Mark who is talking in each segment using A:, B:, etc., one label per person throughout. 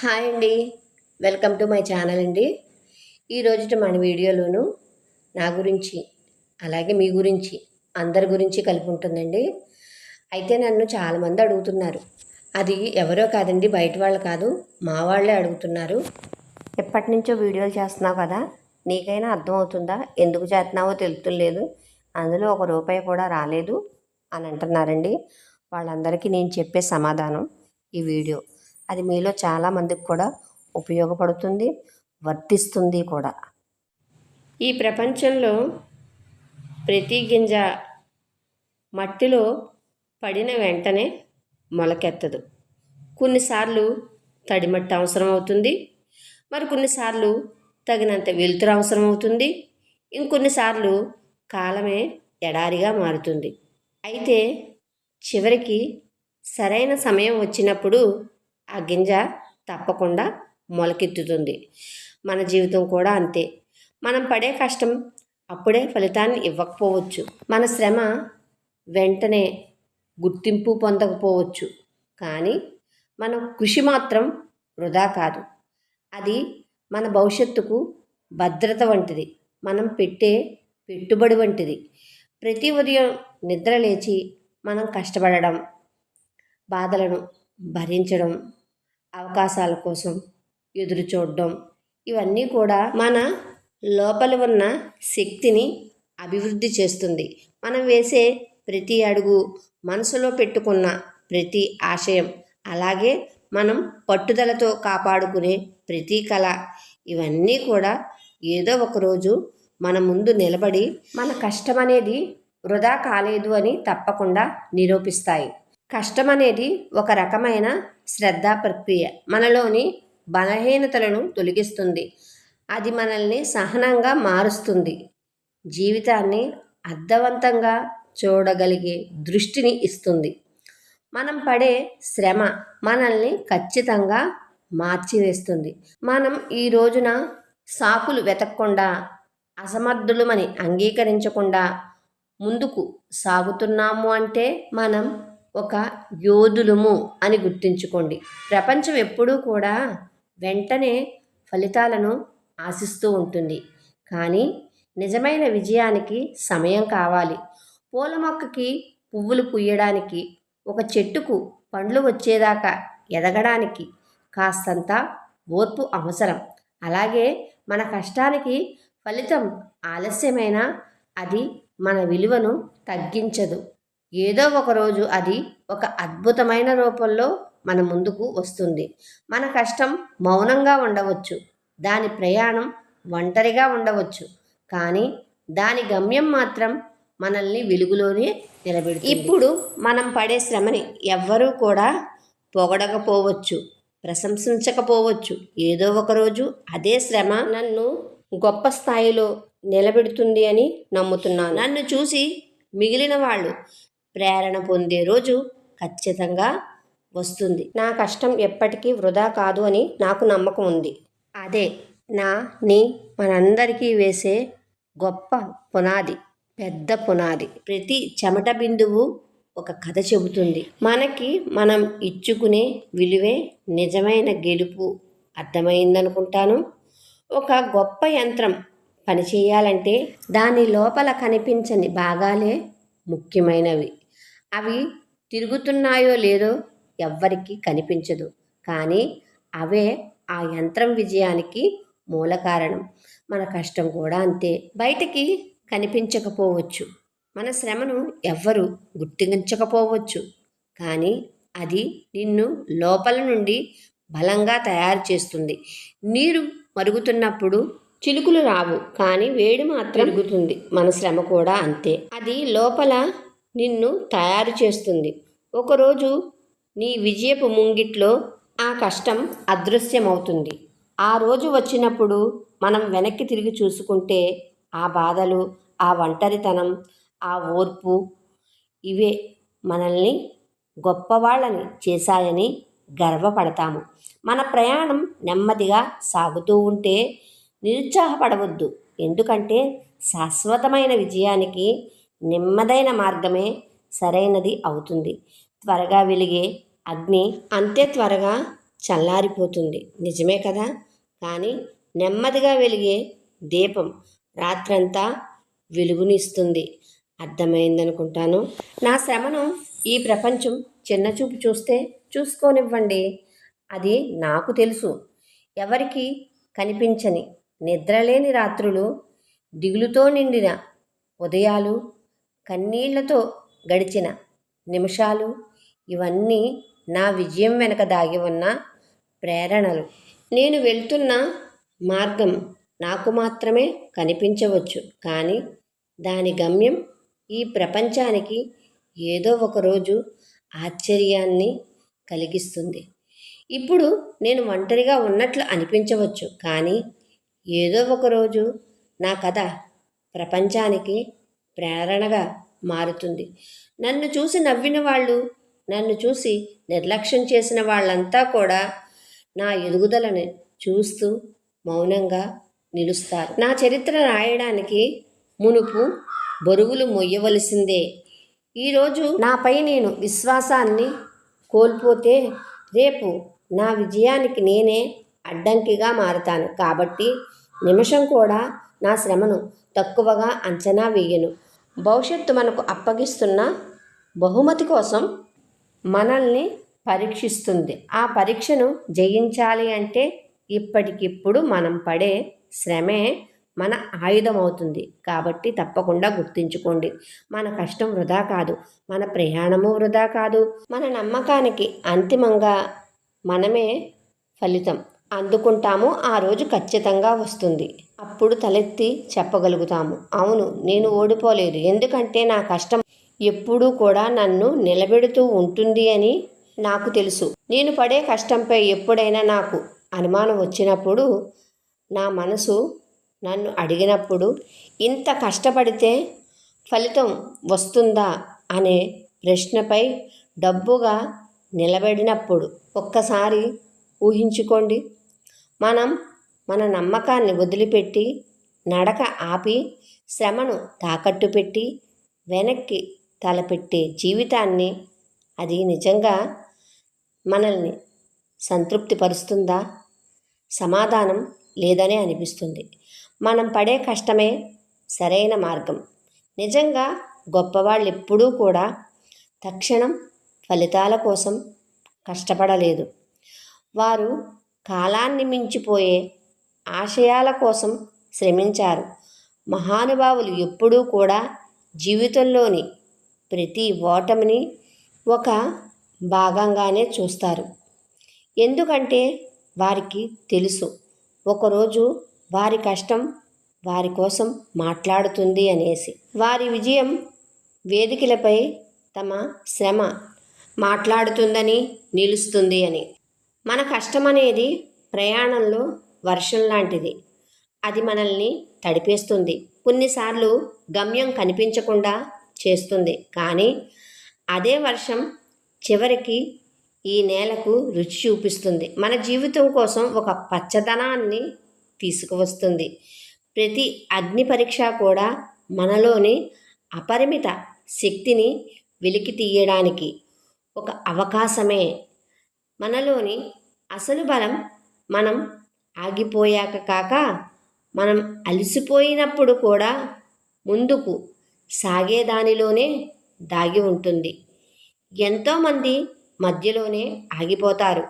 A: Hi అండి. Welcome to my channel అండి. ఈరోజు మన వీడియోలోను నా గురించి అలాగే మీ గురించి అందరి గురించి కలిపి ఉంటుందండి అయితే నన్ను చాలామంది అడుగుతున్నారు. అది ఎవరో కాదండి బయట వాళ్ళు కాదు మా వాళ్ళే అడుగుతున్నారు. ఎప్పటి నుంచో వీడియోలు చేస్తున్నావు కదా నీకైనా అర్థమవుతుందా ఎందుకు చేస్తున్నావో తెలుతులేదు అందులో ఒక రూపాయి కూడా రాలేదు అని అంటున్నారండి. వాళ్ళందరికీ నేను చెప్పే సమాధానం ఈ వీడియో. అది మీలో చాలామందికి కూడా ఉపయోగపడుతుంది వర్తిస్తుంది కూడా. ఈ ప్రపంచంలో ప్రతి గింజ మట్టిలో పడిన వెంటనే మొలకెత్తదు. కొన్నిసార్లు తడిమట్టి అవసరం అవుతుంది మరి కొన్నిసార్లు తగినంత వెలుతురు అవసరం అవుతుంది ఇంకొన్నిసార్లు కాలమే ఎడారిగా మారుతుంది. అయితే చివరికి సరైన సమయం వచ్చినప్పుడు ఆ గింజ తప్పకుండా మొలకెత్తుతుంది. మన జీవితం కూడా అంతే. మనం పడే కష్టం అప్పుడే ఫలితాన్ని ఇవ్వకపోవచ్చు. మన శ్రమ వెంటనే గుర్తింపు పొందకపోవచ్చు. కానీ మన కృషి మాత్రం వృధా కాదు. అది మన భవిష్యత్తుకు భద్రత వంటిది. మనం పెట్టే పెట్టుబడి వంటిది. ప్రతి ఉదయం నిద్ర లేచి మనం కష్టపడడం బాధలను భరించడం అవకాశాల కోసం ఎదురు చూడడం. ఇవన్నీ కూడా మన లోపల ఉన్న శక్తిని అభివృద్ధి చేస్తుంది. మనం వేసే ప్రతి అడుగు మనసులో పెట్టుకున్న ప్రతి ఆశయం అలాగే మనం పట్టుదలతో కాపాడుకునే ప్రతి కళ ఇవన్నీ కూడా ఏదో ఒకరోజు మన ముందు నిలబడి మన కష్టం అనేది వృధా కాలేదు అని తప్పకుండా నిరూపిస్తాయి. కష్టం అనేది ఒక రకమైన శ్రద్ధా ప్రక్రియ. మనలోని బలహీనతలను తొలగిస్తుంది. అది మనల్ని సహనంగా మారుస్తుంది. జీవితాన్ని అర్థవంతంగా చూడగలిగే దృష్టిని ఇస్తుంది. మనం పడే శ్రమ మనల్ని ఖచ్చితంగా మార్చివేస్తుంది. మనం ఈ రోజున సాకులు వెతకకుండా అసమర్థులమని అంగీకరించకుండా ముందుకు సాగుతున్నాము అంటే మనం ఒక యోధులము అని గుర్తుంచుకోండి. ప్రపంచం ఎప్పుడూ కూడా వెంటనే ఫలితాలను ఆశిస్తూ ఉంటుంది. కానీ నిజమైన విజయానికి సమయం కావాలి. పూల మొక్కకి పువ్వులు పుయ్యడానికి ఒక చెట్టుకు పండ్లు వచ్చేదాకా ఎదగడానికి కాస్తంత ఓర్పు అవసరం. అలాగే మన కష్టానికి ఫలితం ఆలస్యమైనా అది మన విలువను తగ్గించదు. ఏదో ఒక రోజు అది ఒక అద్భుతమైన రూపంలో మన ముందుకు వస్తుంది. మన కష్టం మౌనంగా ఉండవచ్చు. దాని ప్రయాణం ఒంటరిగా ఉండవచ్చు. కానీ దాని గమ్యం మాత్రం మనల్ని వెలుగులోనే నిలబెడు ఇప్పుడు మనం పడే శ్రమని ఎవ్వరూ కూడా పొగడకపోవచ్చు ప్రశంసించకపోవచ్చు. ఏదో ఒకరోజు అదే శ్రమ నన్ను గొప్ప స్థాయిలో నిలబెడుతుంది అని నమ్ముతున్నాను. నన్ను చూసి మిగిలిన వాళ్ళు ప్రేరణ పొందే రోజు ఖచ్చితంగా వస్తుంది. నా కష్టం ఎప్పటికీ వృధా కాదు అని నాకు నమ్మకం ఉంది. అదే నా నీ మనందరికీ వేసే గొప్ప పునాది పెద్ద పునాది. ప్రతి చెమట బిందువు ఒక కథ చెబుతుంది. మనకి మనం ఇచ్చుకునే విలువే నిజమైన గెలుపు అర్థమైందనుకుంటాను. ఒక గొప్ప యంత్రం పనిచేయాలంటే దాని లోపల కనిపించని భాగాలే ముఖ్యమైనవి. అవి తిరుగుతున్నాయో లేదో ఎవ్వరికీ కనిపించదు. కానీ అవే ఆ యంత్రం విజయానికి మూల కారణం. మన కష్టం కూడా అంతే. బయటికి కనిపించకపోవచ్చు. మన శ్రమను ఎవ్వరు గుర్తించకపోవచ్చు. కానీ అది నిన్ను లోపల నుండి బలంగా తయారు చేస్తుంది. నీరు మరుగుతున్నప్పుడు చిలుకులు రావు. కానీ వేడి మాత్రం పెరుగుతుంది. మన శ్రమ కూడా అంతే. అది లోపల నిన్ను తయారు చేస్తుంది. ఒకరోజు నీ విజయపు ముంగిట్లో ఆ కష్టం అదృశ్యమవుతుంది. ఆ రోజు వచ్చినప్పుడు మనం వెనక్కి తిరిగి చూసుకుంటే ఆ బాధలు ఆ ఒంటరితనం ఆ ఓర్పు ఇవే మనల్ని గొప్పవాళ్ళని చేశాయని గర్వపడతాము. మన ప్రయాణం నెమ్మదిగా సాగుతూ ఉంటే నిరుత్సాహపడవద్దు. ఎందుకంటే శాశ్వతమైన విజయానికి నెమ్మదైన మార్గమే సరైనది అవుతుంది. త్వరగా వెలిగే అగ్ని అంతే త్వరగా చల్లారిపోతుంది. నిజమే కదా? కానీ నెమ్మదిగా వెలిగే దీపం రాత్రంతా వెలుగునిస్తుంది. అర్థమైందనుకుంటాను. నా శ్రమను ఈ ప్రపంచం చిన్నచూపు చూస్తే చూసుకోనివ్వండి. అది నాకు తెలుసు. ఎవరికి కనిపించని నిద్రలేని రాత్రులు దిగులుతో నిండిన ఉదయాలు కన్నీళ్ళతో గడిచిన నిమిషాలు ఇవన్నీ నా విజయం వెనక దాగి ఉన్న ప్రేరణలు. నేను వెళ్తున్న మార్గం నాకు మాత్రమే కనిపించవచ్చు. కానీ దాని గమ్యం ఈ ప్రపంచానికి ఏదో ఒకరోజు ఆశ్చర్యాన్ని కలిగిస్తుంది. ఇప్పుడు నేను ఒంటరిగా ఉన్నట్లు అనిపించవచ్చు. కానీ ఏదో ఒకరోజు నా కథ ప్రపంచానికి ప్రేరణగా మారుతుంది. నన్ను చూసి నవ్విన వాళ్ళు నన్ను చూసి నిర్లక్ష్యం చేసిన వాళ్ళంతా కూడా నా ఎదుగుదలని చూస్తూ మౌనంగా నిలుస్తారు. నా చరిత్ర రాయడానికి మునుపు బరువులు మొయ్యవలసిందే. ఈరోజు నాపై నేను విశ్వాసాన్ని కోల్పోతే రేపు నా విజయానికి నేనే అడ్డంకిగా మారతాను. కాబట్టి నిమిషం కూడా నా శ్రమను తక్కువగా అంచనా వేయను. భవిష్యత్తు మనకు అప్పగిస్తున్న బహుమతి కోసం మనల్ని పరీక్షిస్తుంది. ఆ పరీక్షను జయించాలి అంటే ఇప్పటికిప్పుడు మనం పడే శ్రమే మన ఆయుధం అవుతుంది కాబట్టి తప్పకుండా గుర్తుంచుకోండి. మన కష్టం వృధా కాదు. మన ప్రయాణము వృధా కాదు. మన నమ్మకానికి అంతిమంగా మనమే ఫలితం. అందుకుంటాము ఆ రోజు ఖచ్చితంగా వస్తుంది. అప్పుడు తలెత్తి చెప్పగలుగుతాము. అవును నేను ఓడిపోలేదు. ఎందుకంటే నా కష్టం ఎప్పుడూ కూడా నన్ను నిలబెడుతూ ఉంటుంది అని నాకు తెలుసు. నేను పడే కష్టంపై ఎప్పుడైనా నాకు అనుమానం వచ్చినప్పుడు నా మనసు నన్ను అడిగినప్పుడు ఇంత కష్టపడితే ఫలితం వస్తుందా? అనే ప్రశ్నపై డబ్బుగా నిలబడినప్పుడు ఒక్కసారి ఊహించుకోండి. మనం మన నమ్మకాన్ని వదిలిపెట్టి నడక ఆపి శ్రమను తాకట్టు పెట్టి వెనక్కి తలపెట్టే జీవితాన్ని అది నిజంగా మనల్ని సంతృప్తిపరుస్తుందా? సమాధానం లేదనే అనిపిస్తుంది. మనం పడే కష్టమే సరైన మార్గం. నిజంగా గొప్పవాళ్ళు ఎప్పుడూ కూడా తక్షణం ఫలితాల కోసం కష్టపడలేదు. వారు కాలాన్ని మించిపోయే ఆశయాల కోసం శ్రమించారు. మహానుభావులు ఎప్పుడూ కూడా జీవితంలోని ప్రతి ఓటమిని ఒక భాగంగానే చూస్తారు. ఎందుకంటే వారికి తెలుసు ఒకరోజు వారి కష్టం వారి కోసం మాట్లాడుతుంది అనేసి. వారి విజయం వేదికలపై తమ శ్రమ మాట్లాడుతుందని నిలుస్తుంది అని. మన కష్టం అనేది ప్రయాణంలో వర్షం లాంటిది. అది మనల్ని తడిపేస్తుంది. కొన్నిసార్లు గమ్యం కనిపించకుండా చేస్తుంది. కానీ అదే వర్షం చివరికి ఈ నేలకు రుచి చూపిస్తుంది. మన జీవితం కోసం ఒక పచ్చదనాన్ని తీసుకువస్తుంది. ప్రతి అగ్ని పరీక్ష కూడా మనలోని అపరిమిత శక్తిని వెలికి తీయడానికి ఒక అవకాశమే. మనలోని అసలు బలం మనం ఆగిపోయాక కాక మనం అలసిపోయినప్పుడు కూడా ముందుకు సాగేదానిలోనే దాగి ఉంటుంది. ఎంతోమంది మధ్యలోనే ఆగిపోతారు.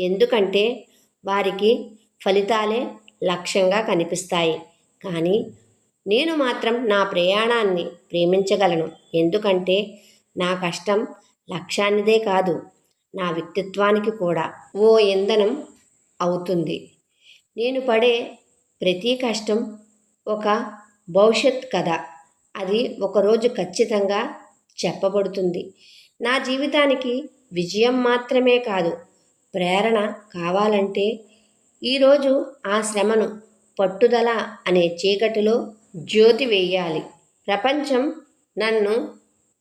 A: ఎందుకంటే వారికి ఫలితాలే లక్ష్యంగా కనిపిస్తాయి. కానీ నేను మాత్రం నా ప్రయాణాన్ని ప్రేమించగలను. ఎందుకంటే నా కష్టం లక్ష్యానిదే కాదు. నా వ్యక్తిత్వానికి కూడా ఓ ఇంధనం అవుతుంది. నేను పడే ప్రతి కష్టం ఒక భవిష్యత్ కథ. అది ఒకరోజు ఖచ్చితంగా చెప్పబడుతుంది. నా జీవితానికి విజయం మాత్రమే కాదు ప్రేరణ కావాలంటే ఈరోజు ఆ శ్రమను పట్టుదల అనే చీకటిలో జ్యోతి వేయాలి. ప్రపంచం నన్ను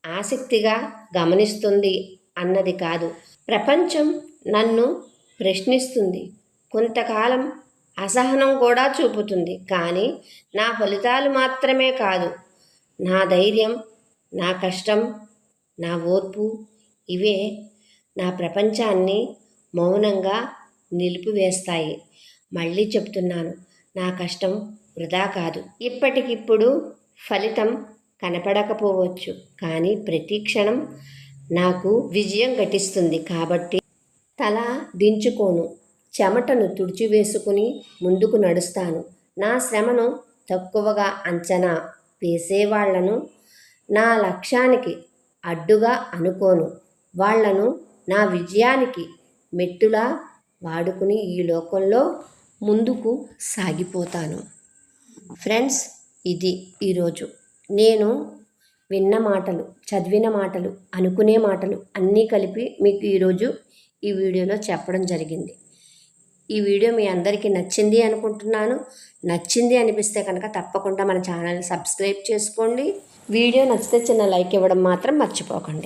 A: ఆసక్తిగా గమనిస్తుంది అన్నది కాదు. ప్రపంచం నన్ను ప్రశ్నిస్తుంది. కొంతకాలం అసహనం కూడా చూపుతుంది. కానీ నా ఫలితాలు మాత్రమే కాదు. నా ధైర్యం నా కష్టం నా ఓర్పు ఇవే నా ప్రపంచాన్ని మౌనంగా నిలిపివేస్తాయి. మళ్ళీ చెప్తున్నాను నా కష్టం వృధా కాదు. ఇప్పటికిప్పుడు ఫలితం కనపడకపోవచ్చు. కానీ ప్రతి క్షణం నాకు విజయం ఘటిస్తుంది కాబట్టి తల దించుకోను. చెమటను తుడిచివేసుకుని ముందుకు నడుస్తాను. నా శ్రమను తక్కువగా అంచనా వేసేవాళ్ళను నా లక్ష్యానికి అడ్డుగా అనుకోను. వాళ్ళను నా విజయానికి మెట్టులా వాడుకుని ఈ లోకంలో ముందుకు సాగిపోతాను. ఫ్రెండ్స్ ఇది ఈరోజు. నేను విన్న మాటలు చదివిన మాటలు అనుకునే మాటలు అన్నీ కలిపి మీకు ఈరోజు ఈ వీడియోలో చెప్పడం జరిగింది. ఈ వీడియో మీ అందరికీ నచ్చింది అనుకుంటున్నాను. నచ్చింది అనిపిస్తే కనుక తప్పకుండా మన ఛానల్ సబ్స్క్రైబ్ చేసుకోండి. వీడియో నచ్చితే చిన్న లైక్ ఇవ్వడం మాత్రం మర్చిపోకండి.